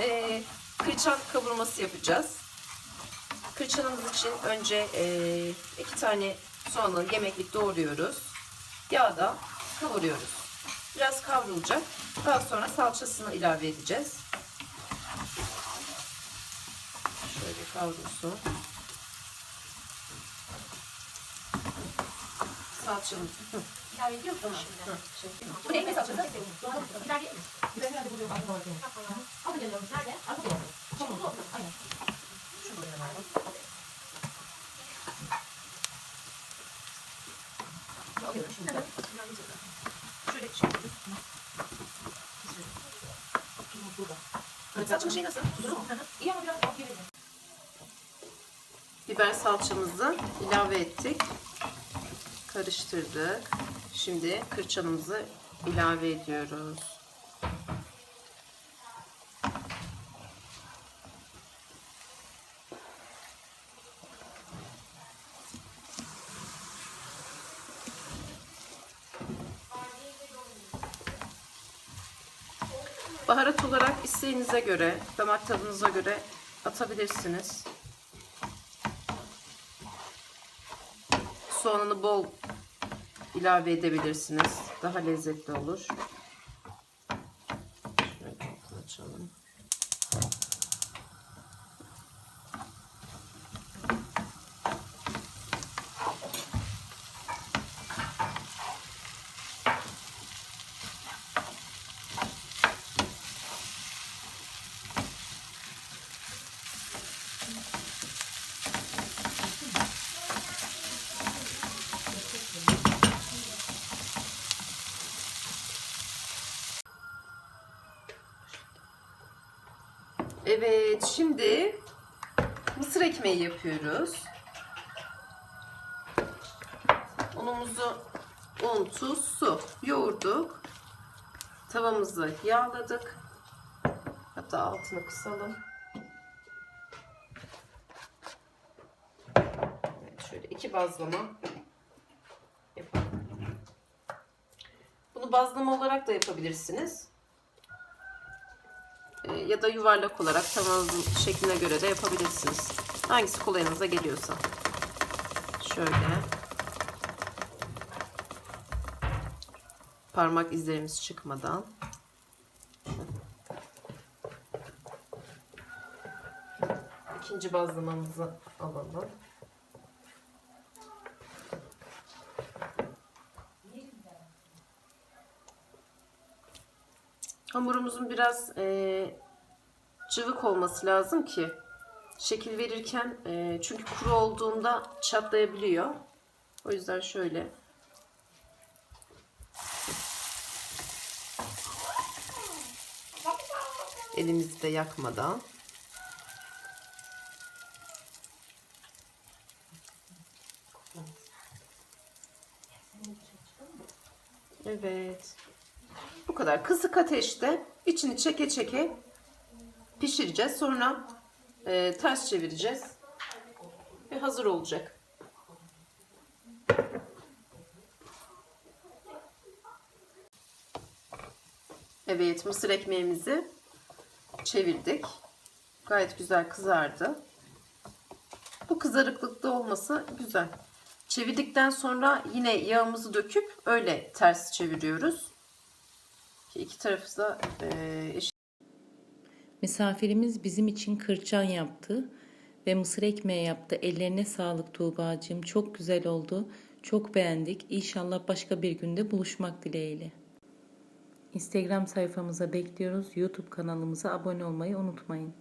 e, kırçan kavurması yapacağız. Kırçanımız için önce e, iki tane soğanı yemeklik doğruyoruz. Yağda kavuruyoruz. Biraz kavrulacak. Daha sonra salçasını ilave edeceğiz. Şöyle kavrulsun. Salçamız. Ediyor şimdi? Bu ekmek salçası? Nerede? Aynen. Alıyorum şimdi. Şöyle nasıl? Tuzu mu? İyi ama biraz gelelim. Biber salçamızı ilave ettik. Karıştırdık. Şimdi kırçanımızı ilave ediyoruz. Baharat olarak isteğinize göre, damak tadınıza göre atabilirsiniz. Soğanını bol ilave edebilirsiniz. Daha lezzetli olur. Şöyle açalım. Evet, şimdi mısır ekmeği yapıyoruz. Unumuzu un, tuz, su yoğurduk. Tavamızı yağladık. Hatta altını kısalım. Evet, şöyle iki bazlama yapalım. Bunu bazlama olarak da yapabilirsiniz. E, ya da yuvarlak olarak tavanızın şekline göre de yapabilirsiniz. Hangisi kolayınıza geliyorsa. Şöyle. Parmak izlerimiz çıkmadan. İkinci bazlamamızı alalım. Hamurumuzun biraz e, cıvık olması lazım ki şekil verirken e, çünkü kuru olduğunda çatlayabiliyor. O yüzden şöyle elimizi de yakmadan Evet. Bu kadar kısık ateşte içini çeke çeke pişireceğiz. Sonra e, ters çevireceğiz. Ve hazır olacak. Evet mısır ekmeğimizi çevirdik. Gayet güzel kızardı. Bu kızarıklıkta olması güzel. Çevirdikten sonra yine yağımızı döküp öyle ters çeviriyoruz. Ki iki tarafı da e, eşit. Misafirimiz bizim için kırçan yaptı ve mısır ekmeği yaptı. Ellerine sağlık Tuğba'cığım. Çok güzel oldu. Çok beğendik. İnşallah başka bir günde buluşmak dileğiyle. Instagram sayfamıza bekliyoruz. YouTube kanalımıza abone olmayı unutmayın.